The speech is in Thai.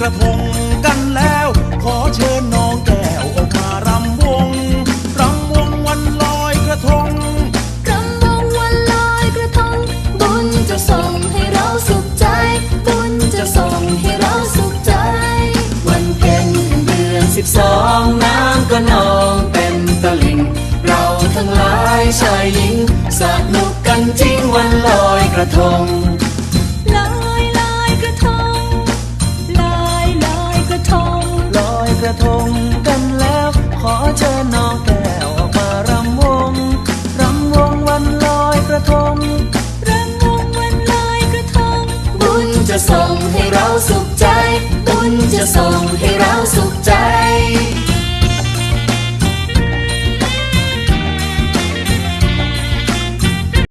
กระทงกันแล้ว ขอเชิญน้องแก้วออกมารำวงรำวงวันลอยกระทงรำวงวันลอยกระทง บุญจะส่งให้เราสุขใจ บุญจะส่งให้เราสุขใจ วันเพ็ญเดือนสิบสองน้ำก็นองเต็มตลิ่ง เราทั้งหลายชายหญิงสนุกกันจริงวันลอยกระทง ระทงกันแล้ว ขอเชิญน้องแก้วออกมารำวง รำวงวันลอยกระทง รำวงวันลอยกระทง บุญจะส่งให้